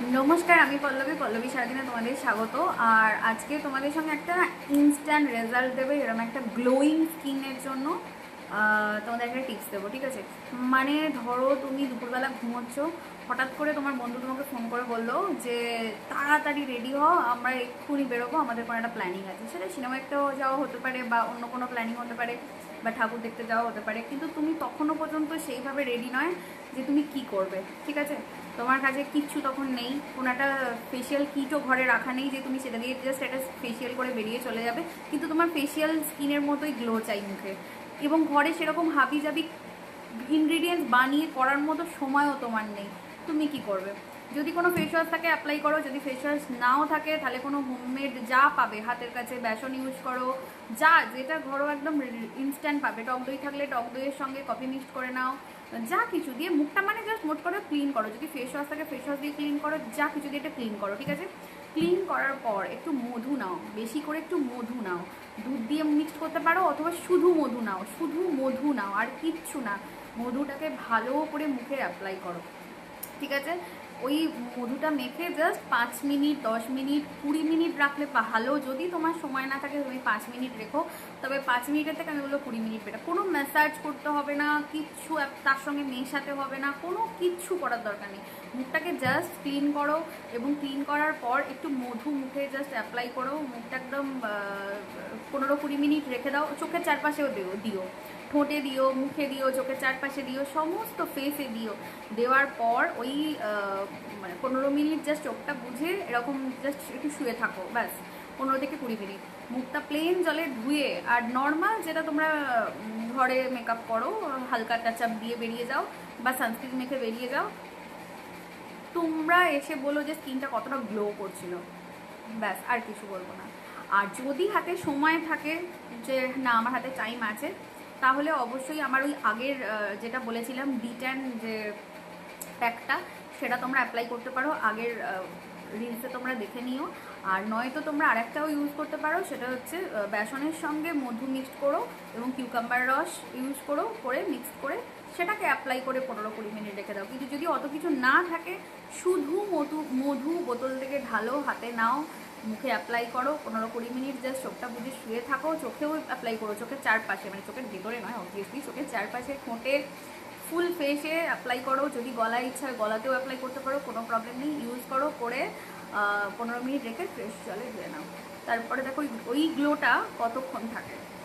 নমস্কার, আমি পল্লবী। পল্লবী সারাদিনে তোমাদের স্বাগত। আর আজকে তোমাদের সঙ্গে একটা ইনস্ট্যান্ট রেজাল্ট দেবে, এরকম একটা গ্লোয়িং স্কিনের জন্য তোমাদের একটা টিপস দেবো, ঠিক আছে? মানে ধরো তুমি দুপুরবেলা ঘুমোচ্ছ, হঠাৎ করে তোমার বন্ধু তোমাকে ফোন করে বলল যে, তাড়াতাড়ি রেডি হও আমরা এক্ষুনি বেরোবো, আমাদের কোনো একটা প্ল্যানিং আছে। সেটা সিনেমা দেখতেও যাওয়া হতে পারে বা অন্য কোনো প্ল্যানিং হতে পারে, বা ঠাকুর দেখতে যাওয়া হতে পারে, কিন্তু তুমি তখনও পর্যন্ত সেইভাবে রেডি নয়। যে তুমি কি করবে, ঠিক আছে? তোমার কাছে কিচ্ছু তখন নেই। কোনো একটা ফেশিয়াল কিটও ঘরে রাখা নেই যে তুমি সেটা দিয়ে জাস্ট একটা ফেশিয়াল করে বেরিয়ে চলে যাবে। কিন্তু তোমার ফেশিয়াল স্কিনের মতোই গ্লো চাই মুখে। এবং ঘরে সেরকম হাবি জাবি ইনগ্রিডিয়েন্টস বানিয়ে করার মতো সময়ও তোমার নেই। তুমি কি করবে? যদি কোনো ফেস ওয়াশ থাকে অ্যাপ্লাই করো। যদি ফেস ওয়াশ নাও থাকে, তাহলে কোনো হোমমেড যা পাবে, হাতের কাছে বেসন ইউজ করো। যা, যেটা ঘরো একদম ইনস্ট্যান্ট পাবে। টক দই থাকলে টক দইয়ের সঙ্গে কফি মিক্সড করে নাও। যা কিছু দিয়ে মুখটা মানে জাস্ট মোট করে ক্লিন করো। যদি ফেস ওয়াশ থাকে ফেস ওয়াশ দিয়ে ক্লিন করো। যা কিছু দিয়ে এটা ক্লিন করো, ঠিক আছে? ক্লিন করার পর একটু মধু নাও। বেশি করে একটু মধু নাও। দুধ দিয়ে মিক্সড করতে পারো অথবা শুধু মধু নাও। শুধু মধু নাও, আর কিচ্ছু না। মধুটাকে ভালো করে মুখে অ্যাপ্লাই করো। ঠিক আছে? ওই মধুটা মেখে জাস্ট পাঁচ মিনিট, দশ মিনিট, কুড়ি মিনিট রাখলে ভালো যদি তোমার সময় না থাকে তুমি পাঁচ মিনিট রেখো, তবে পাঁচ মিনিটের থেকে আমি বলব কুড়ি মিনিট বেটা কোনো ম্যাসাজ করতে হবে না, কিচ্ছু তার সঙ্গে মেশাতে হবে না, কোনো কিচ্ছু করার দরকার নেই। মুখটাকে জাস্ট ক্লিন করো এবং ক্লিন করার পর একটু মধু মুখে জাস্ট অ্যাপ্লাই করো, মুখটা একদম পনেরো কুড়ি মিনিট রেখে দাও, চোখের চারপাশেও দিও দিও। ঠোঁটে দিও, মুখে দিও, চোখের চারপাশে দিও, সমস্ত ফেসে দিও। দেওয়ার পর ওই মানে পনেরো মিনিট জাস্ট চোখটা বুঝে এরকম জাস্ট একটু শুয়ে থাকো, ব্যাস। পনেরো থেকে কুড়ি মিনিট। মুখটা প্লেন জলে ধুয়ে আর নর্মাল যেটা তোমরা ঘরে মেকআপ করো, হালকা টাচ আপ দিয়ে বেরিয়ে যাও বা সানস্ক্রিন মেখে বেরিয়ে যাও, তোমরা এসে বলো যে স্কিনটা কতটা গ্লো করছিল। ব্যাস, আর কিছু বলব না। আর যদি হাতে সময় থাকে যে, না, আমার হাতে টাইম আছে, তাহলে অবশ্যই আমার ওই আগের যেটা বলেছিলাম ডিট্যান যে প্যাকটা সেটা তোমরা অ্যাপ্লাই করতে পারো। আগের রিলসে তোমরা দেখে নিও। আর নয়তো তোমরা আরেকটাও ইউজ করতে পারো, সেটা হচ্ছে বেসনের সঙ্গে মধু মিক্সড করো এবং কিউকাম্বার রস ইউজ করো, করে মিক্স করে সেটাকে অ্যাপ্লাই করে পনেরো কুড়ি মিনিট রেখে দাও। কিন্তু যদি অত কিছু না থাকে, শুধু মধু মধু বোতল থেকে ঢালো, হাতে নাও, মুখে অ্যাপ্লাই করো, পনেরো কুড়ি মিনিট জাস্ট চোখটা বুঝে শুয়ে থাকো, চোখেও অ্যাপ্লাই করো। চোখের চারপাশে মানে চোখের ভেতরে নয় অবভিয়াসলি চোখের চারপাশে ঠোঁটে ফুল ফেসে অ্যাপ্লাই করো, যদি গলায় ইচ্ছা হয় গলাতেও অ্যাপ্লাই করতে পারো, কোনো প্রবলেম নেই। ইউজ করো, করে পনেরো মিনিট রেখে ফ্রেশ জলে ধুয়ে নাও। তারপরে দেখো ওই- ওই গ্লোটা কতক্ষণ থাকে?